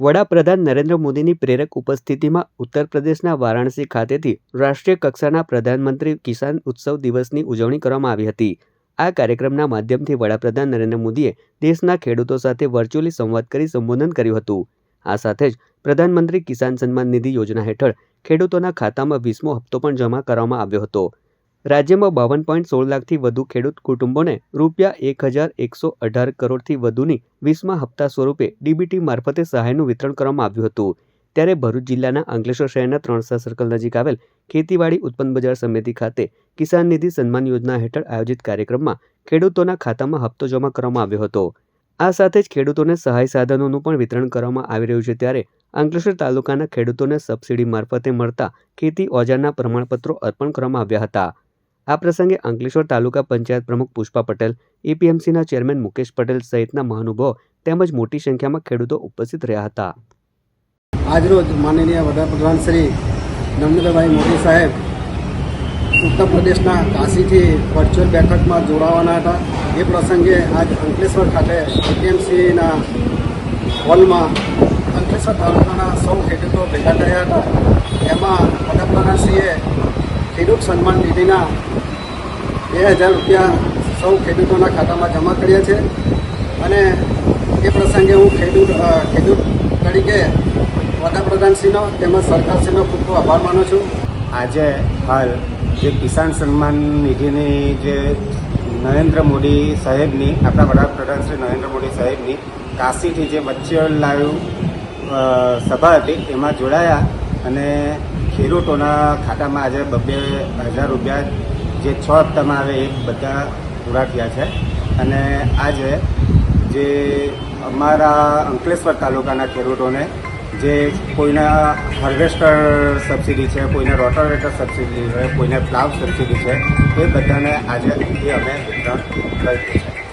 વડાપ્રધાન નરેન્દ્ર મોદીની પ્રેરક ઉપસ્થિતિમાં ઉત્તર પ્રદેશના વારાણસી ખાતેથી રાષ્ટ્રીય કક્ષાના પ્રધાનમંત્રી કિસાન ઉત્સવ દિવસની ઉજવણી કરવામાં આવી હતી. આ કાર્યક્રમના માધ્યમથી વડાપ્રધાન નરેન્દ્ર મોદીએ દેશના ખેડૂતો સાથે વર્ચ્યુઅલી સંવાદ કરી સંબોધન કર્યું હતું. આ સાથે જ પ્રધાનમંત્રી કિસાન સન્માન નિધિ યોજના હેઠળ ખેડૂતોના ખાતામાં વીસમો હપ્તો પણ જમા કરવામાં આવ્યો હતો. રાજ્યમાં બાવન પોઈન્ટ સોળ લાખથી વધુ ખેડૂત કુટુંબોને રૂપિયા એક હજાર એકસો અઢાર કરોડથી વધુની વીસમા હપ્તા સ્વરૂપે ડીબીટી મારફતે સહાયનું વિતરણ કરવામાં આવ્યું હતું. ત્યારે ભરૂચ જિલ્લાના અંકલેશ્વર શહેરના ત્રણસા સર્કલ નજીક આવેલ ખેતીવાડી ઉત્પન્ન બજાર સમિતિ ખાતે કિસાન નિધિ સન્માન યોજના હેઠળ આયોજિત કાર્યક્રમમાં ખેડૂતોના ખાતામાં હપ્તો જમા કરવામાં આવ્યો હતો. આ સાથે જ ખેડૂતોને સહાય સાધનોનું પણ વિતરણ કરવામાં આવી રહ્યું છે ત્યારે અંકલેશ્વર તાલુકાના ખેડૂતોને સબસિડી મારફતે મળતા ખેતી ઓજારના પ્રમાણપત્રો અર્પણ કરવામાં આવ્યા હતા. આ પ્રસંગે અંકલેશ્વર તાલુકા પંચાયત પ્રમુખ પુષ્પા પટેલ, એપીએમસીના ચેરમેન મુકેશ પટેલ સહિતના મહાનુભાવો તેમજ મોટી સંખ્યામાં ખેડૂતો ઉપસ્થિત રહ્યા હતા. આજરોજ માનનીય વડાપ્રધાન શ્રી નરેન્દ્રભાઈ મોદી સાહેબ ઉત્તર પ્રદેશના કાશીથી વર્ચ્યુઅલ બેઠકમાં જોડાવાના હતા. એ પ્રસંગે આજ અંકલેશ્વર ખાતે એપીએમસીના હોલમાં અંકલેશ્વર તાલુકાના સૌ ખેડૂતો ભેગા થયા હતા. એમાં વડાપ્રધાનશ્રીએ ખેડૂત સન્માન નિધિના બે હજાર રૂપિયા સૌ ખેડૂતોના ખાતામાં જમા કર્યા છે અને એ પ્રસંગે હું ખેડૂત ખેડૂત તરીકે વડાપ્રધાનશ્રીનો તેમજ સરકારશ્રીનો ખૂબ ખૂબ આભાર માનું છું. આજે હાલ જે કિસાન સન્માન નિધિની જે નરેન્દ્ર મોદી સાહેબની, આપણા વડાપ્રધાન શ્રી નરેન્દ્ર મોદી સાહેબની કાશીથી જે વર્ચ્યુઅલ લાઈવ સભા હતી, એમાં જોડાયા અને ખેડૂતોના ખાતામાં આજે બબ્બે હજાર રૂપિયા જે છ હપ્તામાં આવે એ બધા પૂરા છે. અને આજે જે અમારા અંકલેશ્વર તાલુકાના ખેડૂતોને જે કોઈના હાર્વેસ્ટર સબસિડી છે, કોઈને રોટરવેટર સબસિડી છે, કોઈને પ્લાવ સબસિડી છે, એ બધાને આજે એ અમે વિતરણ કર્યું છે.